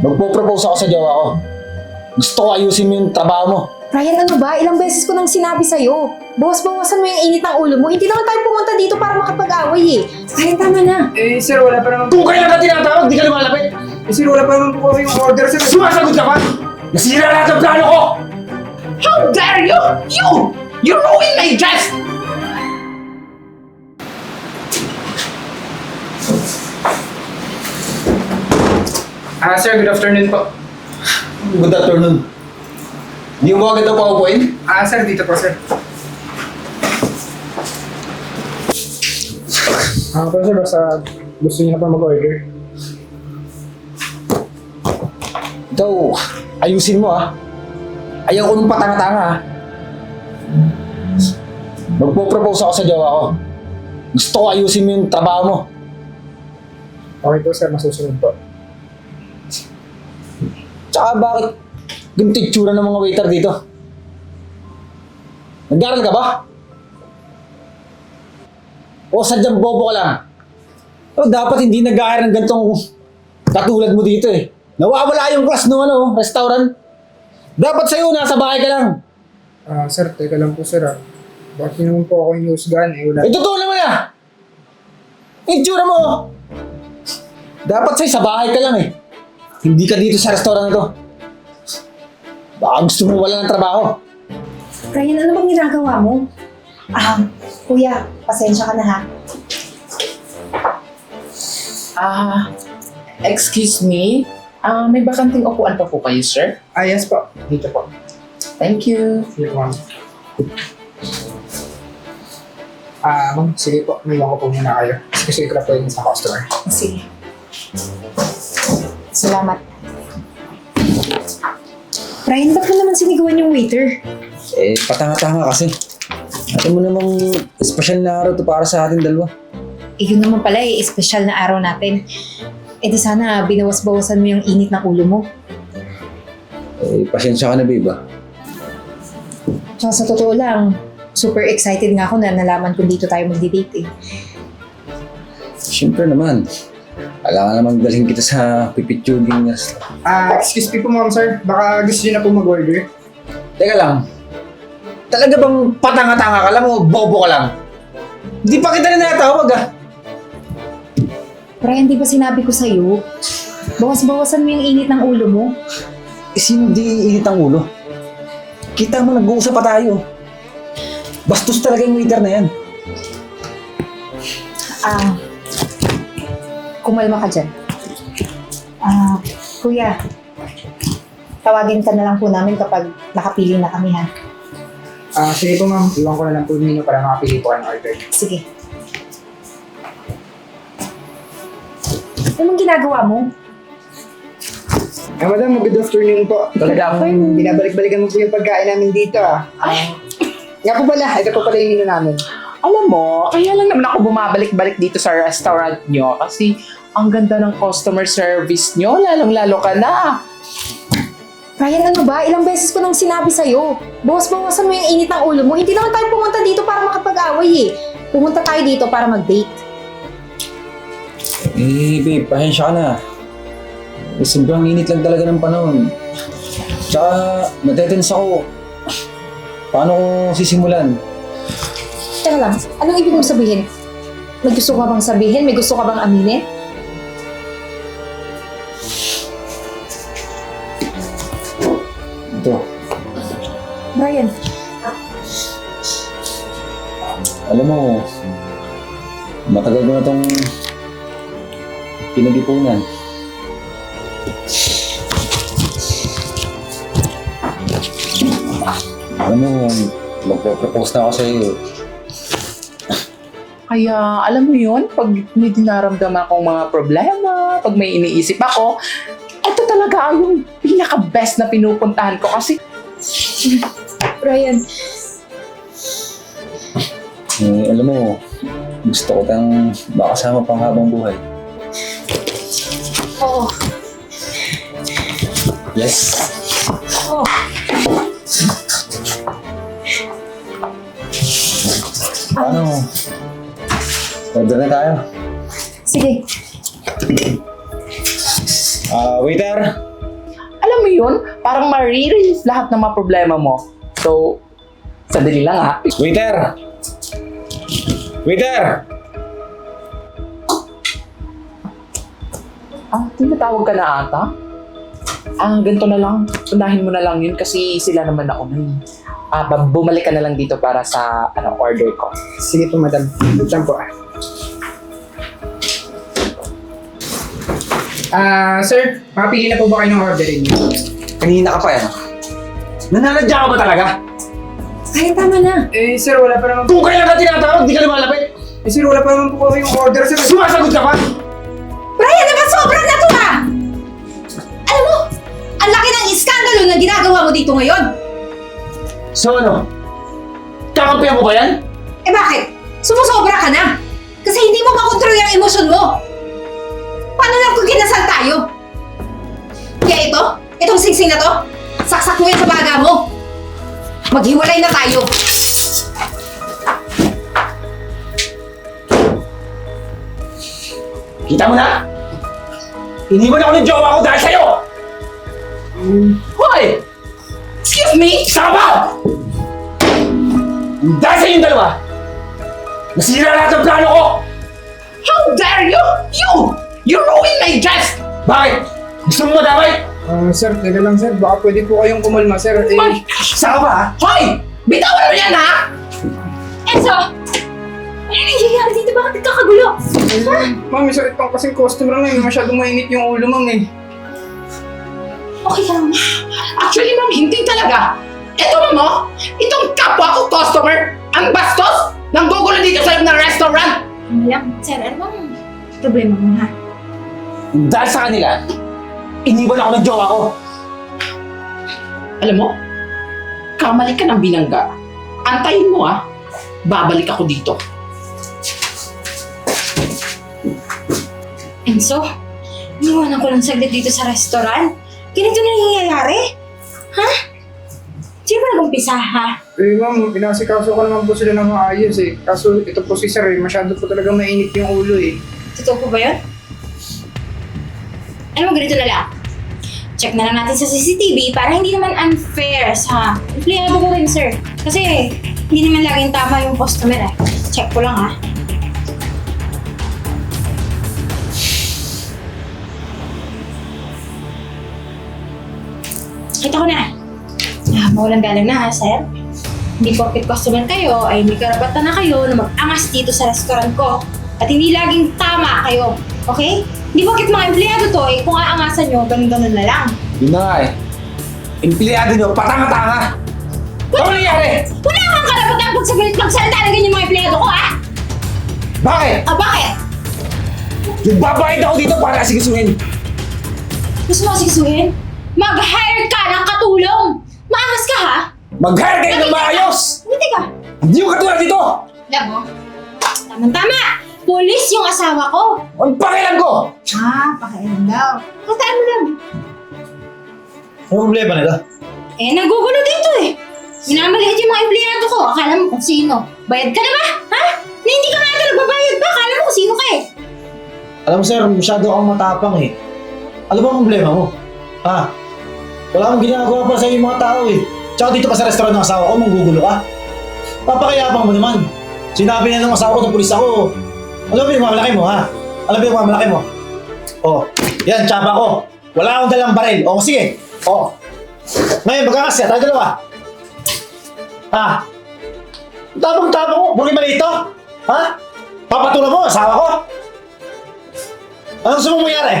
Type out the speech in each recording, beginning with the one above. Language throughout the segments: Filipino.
Magpo-propose ako sa jowa ko. Gusto ko ayusin mo yung trabaho mo. Ryan, ano ba? Ilang beses ko nang sinabi sa'yo. Bawas-bawasan mo yung init ng ulo mo. Hindi naman tayo pumunta dito para makapag-away eh. Ryan, tama na. Eh, sir, wala pa naman Kung kailan ka tinatawag, di ka lumalapit. Eh, sir, wala pa naman po kami yung order, sir. Sumasagot ka pa! Nasira lahat ang plano ko! How dare you? You! You ruined my dress! Ah, sir, good afternoon po. Good afternoon. Di mo agad ako paupuin? Ah, sir, dito po, sir. Ah, pero sir, basta gusto niyo na pa mag-order. Ito, ayusin mo ah. Ayaw ko nung patanga-tanga ah. Magpo-propose ako sa jowa ko. Gusto ko ayusin mo yung trabaho mo. Okay po, sir, masusunod po. Tsaka bakit ganito yung tsura ng mga waiter dito? Nag-aaral ka ba? O sadyang bobo ka lang? O dapat hindi nag-aaral ng ganitong katulad mo dito eh. Nawawala yung class ng ano, restaurant. Dapat sa'yo, nasa bahay ka lang. Ah, sir, teka lang po, sir, ah. Bakit naman po ako yung husgahan? Eh, wala. Eh, totoo naman ah! Yung tsura mo! Dapat sa'yo, sa bahay ka lang eh. Hindi ka dito sa restaurant na to. Baka gusto mo wala ng trabaho. Ryan, ano bang ginagawa mo? Ah, kuya, pasensya ka na ha. Ah, excuse me. Ah, may bakanting upuan pa po kayo, sir? Ah, yes po. Dito po. Thank you. Sige po, ma'am. Ah, ma'am, sige po. May ko po muna kayo. Kasi ko na po yun sa customer. Sige. Salamat. Ryan, ba't mo naman sinigawan yung waiter? Eh, patanga-tanga kasi. Alam mo namang special na araw to para sa ating dalawa. Eh, yun naman pala eh, espesyal na araw natin. Eh di sana binawas-bawasan mo yung init ng ulo mo. Eh, pasensya ka na, babe ah. Tsaka sa totoo lang, super excited nga ako na nalaman kung dito tayo magdi-date eh. Siyempre naman. Kailangan namang dalhin kita sa pipitsuging restaurant. Ah, excuse me po, ma'am, sir. Baka gusto niyo na po mag-order. Teka lang. Talaga bang patanga-tanga ka lang o bobo ka lang? Hindi pa kita na natawag ah. Ryan, di ba sinabi ko sa'yo? Bawas-bawasan mo yung init ng ulo mo. Eh, sino di init ang ulo? Kita mo, nag-uusap pa tayo. Bastos talaga yung waiter na yan. Ah, kumalma ka dyan. Ah, kuya, tawagin ka na lang po namin kapag nakapili na kami ha. Ah, sige po, ma'am. Iwan ko na lang po yung menu para makapili po kayo ng order. Sige. Anong ginagawa mo? Ah, madam, good afternoon po. Good afternoon. Binabalik-balikan mo po yung pagkain namin dito, ah. Ah, nga po pala, ito po pala yung menu namin. Alam mo, kaya lang naman ako bumabalik-balik dito sa restaurant nyo kasi ang ganda ng customer service nyo, lalong-lalo ka na. Ryan, ano ba? Ilang beses ko nang sinabi sa'yo. Bawas-bawasan mo yung init ng ulo mo. Hindi naman tayo pumunta dito para makapag-away eh. Pumunta tayo dito para mag-date. Eh, babe, pasensya ka na. Eh, sobrang init lang talaga ng panahon. Tsaka, natetens ako. Paano ko sisimulan? Teka lang, anong ibig mong sabihin? May gusto ka bang sabihin? May gusto ka bang aminin? Ito, Brian, alam mo, matagal ko na itong pinag-ipunan. Alam mo, magpo-propose na ako sa iyo. Kaya alam mo yun, pag may dinaramdaman akong mga problema, pag may iniisip ako, ito talaga yung pinaka-best na pinupuntahan ko kasi Brian, Eh, alam mo, gusto ko tayong makasama pang habang buhay. oo. Yes! Oo. Order na tayo. Sige, Ah, waiter! mo yun, parang marirelease lahat ng mga problema mo. So, sandali lang ha. Waiter! Waiter! Ah, tinatawag ka na ata? Ah, ganito na lang. Unahin mo na lang yun kasi sila naman ako na eh. Ah, bumalik ka na lang dito para sa ano order ko. Sige po, madam. Lang po ah. Ah, sir, makapili na po ba kayo ng orderin niyo? Kanina ka pa yan. Nananadya ka ba talaga? Kaya tama na. Eh, sir, wala pa naman po. Kung kaya ka tinatawag, di ka lumalapit. Eh, sir, wala pa naman po kami yung order, sir. Sumasagot ka pa? Brian, naman sobrang na to ah! Alam mo, ang laki ng iskandalo na ginagawa mo dito ngayon. So ano? Kakampihan mo ba yan? Eh bakit? Sumusobra ka na. Kasi hindi mo makontrol yung emosyon mo. Kinasal tayo? Kaya ito, itong singsing na to, saksak mo yan sa baga mo. Maghiwalay na tayo. Kita mo na? Iniwan ako ng jowa ko dahil sa'yo! Hoy! Excuse me? Saka ba? Dahil sa inyong dalawa, nasira lahat ng plano ko! How dare you? You! You ruined my dress! Bakit? Gusto mo madamay? Ah, sir, teka lang, sir. Baka pwede po kayong kumalma, sir. Eh, Hoy! Saka ba ha? Hoy! Bitawan mo yan ha! Enzo! Ano nangyayari dito? Bakit nagkakagulo? eh, ma'am, may sakit pang kasing customer ngayon. Masyadong mainit yung ulo, ma'am eh. Okay lang. Actually, ma'am, hindi talaga. Ito, ma'am, oh, itong kapwa ko customer, ang bastos, nang gugulo dito sa loob ng restaurant. Ano lang, sir, ano bang problema mo ha? Dahil sa kanila, iniwan ako ng jowa ko. Alam mo, kamali ka ng binangga. Antayin mo, ah. Babalik ako dito. Enzo, iniwanan ko lang saglit dito sa restaurant. Ganito na nangyayari? Ha? Sino ba nag-umpisa, ha? Eh, ma'am, pinasikaso ko naman po sila ng maayos eh. Kaso ito po si sir eh. Masyado po talaga mainit yung ulo eh. Totoo po ba yun? Ano mo, ganito na lang. Check na lang natin sa CCTV para hindi naman unfair sa empleyado ko rin, sir. Kasi hindi naman laging tama yung customer eh. Check ko lang, ha? Kita ko na. Ah, mawalang galang na ha, sir. Hindi porket customer kayo, ay may karapatan na kayo na mag-angas dito sa restaurant ko. At hindi laging tama kayo. Okay? Hindi porket mga empleyado to, eh, kung aangasan nyo, ganun-ganun na lang. Yun na nga eh. Empleyado nyo, patanga-tanga! Ano nangyari? Wala kang karapatan pagsabilit magsalita na ganyan mga empleyado ko, ha? Bakit? Ah, bakit? Nagbabayad ako dito para asigasuhin. Gusto mo asikasuhin? Mag-hire ka ng katulong! Maangas ka, ha? Mag-hire kayo ng maayos! Hindi ka. Hindi yung katulad dito! Alam mo? Tama-tama! Police yung asawa ko! Ang pakialam ko! Ah, pakialam daw. Kataan mo lang. Ano problema nito? Eh, nagugulo dito eh. Minamaliit yung mga empleyado ko. Akala mo kung sino. Bayad ka na ba? Ha? Na hindi ka nga ito nagbabayad ba? Akala mo kung sino ka eh. Alam mo sir, masyado akong matapang eh. Ano ba ang problema mo? Ha? Wala akong ginagawa pa sa yung mga tao eh. Tsaka dito pa sa restaurant ng asawa ko, manggugulo ka. Papakayapang mo naman. Sinabi na ng asawa ko ng pulis ako. Ano ba yung mamalaki mo ha? Ano ba yung mamalaki mo? Oh, yan, tsaba ko. Wala akong dalang baril. O, sige. O. Ngayon, magkakas ka. Tayo dalawa. Ha? Tapang-tapang ko. Buli mali ito. Ha? Papatulan mo, asawa ko. Ano gusto mong mangyari?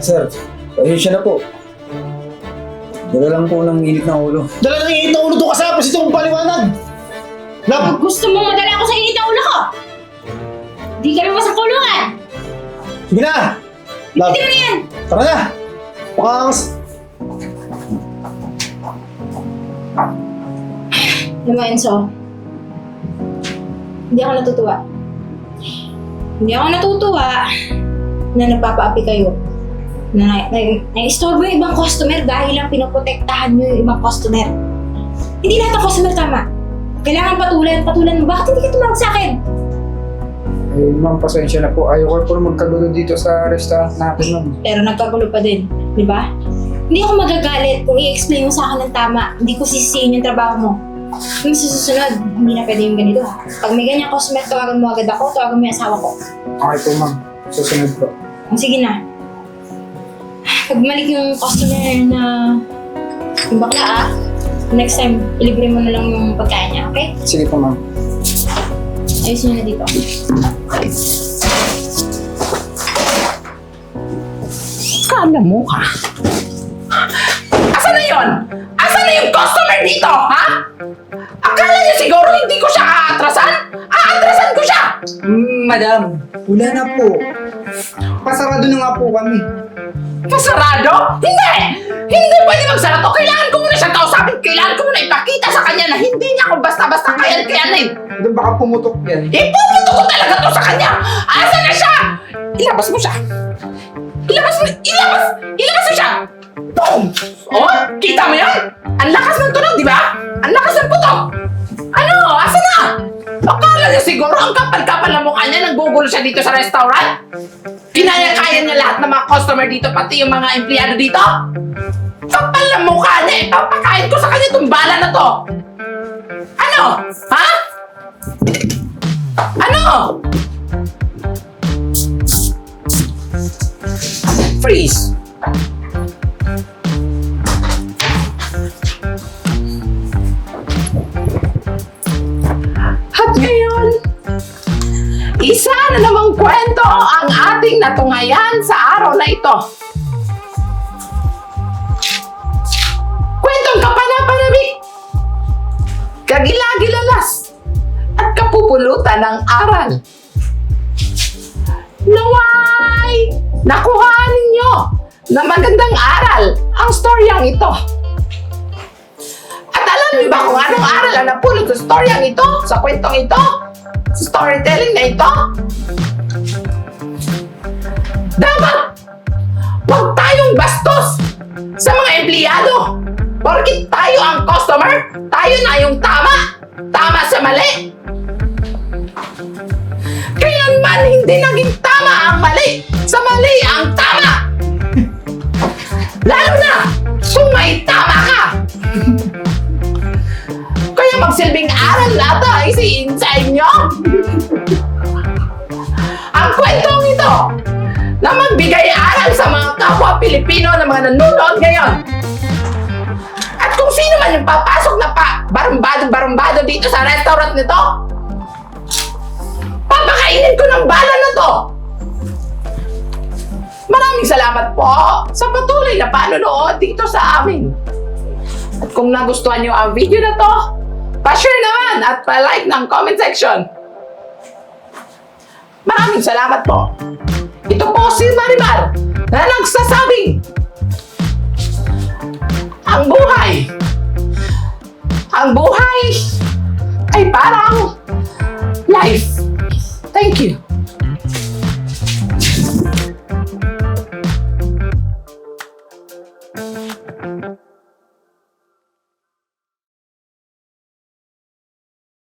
Sir, pasensya na po. Dala lang po ng init ng ulo. Dala nang init na ulo to kasama si itong paliwanag. Lab, Gusto mo madala Di kami sa kulungan. sige na. Lab, Hindi mo na yan. tara na. Pakangas. Alam mo, Enzo, hindi ako natutuwa. Hindi ako natutuwa na nagpapaapi kayo. Na, na, na, na-istorbo yung ibang customer dahil lang pinoprotektahan nyo yung ibang customer. Hindi lahat ng customer tama. Kailangan patulan, patulan mo. Bakit hindi ka tumawag sa akin? Eh, ma'am, pasensya na po. Ayaw ko po magkagulo dito sa restaurant natin, ma'am. Pero nagkagulo pa din, di ba? Hindi ako magagalit kung i-explain mo sa akin ng tama. Hindi ko sisisihin yung trabaho mo. Yung sa susunod, hindi na pwede yung ganito ha. Pag may ganyan customer, tawagan mo agad ako, tawagan mo yung asawa ko. Okay po ma'am. Susunod po. O, sige na. Pag malik yung customer na yung bakla ah, next time, ilibre mo na lang yung pagkain niya, okay? Sige po ma'am. Ayusin niyo na dito. Kala mo ka. Asa na yon? Asa na yung customer dito, ha? Akala niya siguro hindi ko siya aatrasan? Aatrasan ko siya! Mm, madam, wala na po. Pasarado na nga po kami. Pasarado? Hindi! Hindi pwede magsarado. Kailangan ko muna siyang kausapin. Kailangan ko muna ipakita sa kanya na hindi niya ako basta-basta kayan-kayanin. Madam, baka pumutok yan. Ipupunto ko talaga to sa kanya! Asa na siya? Ilabas mo siya! Ilabas mo! Ilabas! Ilabas mo siya! Boom! Oh, kita mo yan? Ang lakas ng tunog, di ba? Ang lakas ng putok! Ano? Asa na? Akala niya siguro ang kapal-kapal ng mukha niya nanggugulo siya dito sa restaurant? Kinaya-kaya niya lahat ng mga customer dito, pati yung mga empleyado dito? Kapal ng mukha niya, ipapakain ko sa kanya itong bala na to! Ano? Ha? Ano? Freeze! At ngayon, isa na namang kwento ang ating natungayan sa araw na ito. Kwentong kapanapanabik, kagilagilalas, at kapupulutan ng aral. Naway! Nakuhaan ninyo na magandang aral ang storyang ito. At alam niyo ba kung anong aral ang napulot sa storyang ito, sa kwentong ito, sa storytelling na ito? Dapat huwag tayong bastos sa mga empleyado. Porkit tayo ang customer, tayo na yung tama. Tama sa mali. Kailanman hindi naging tama ang mali. Sa mali ang tama. Lalo na kung may tama ka. Kaya magsilbing aral nata isiin sa inyo. ang kwentong ito na magbigay aral sa mga kapwa Pilipino na mga nanonood ngayon. At kung sino man yung papasok na pa barumbado-barumbado dito sa restaurant nito, papakainin ko ng bala na to. Maraming salamat po sa patuloy na panonood dito sa amin. At kung nagustuhan nyo ang video na to, pa-share naman at pa-like ng comment section. Maraming salamat po. Ito po si Marimar na nagsasabing ang buhay ang buhay ay parang life. Thank you.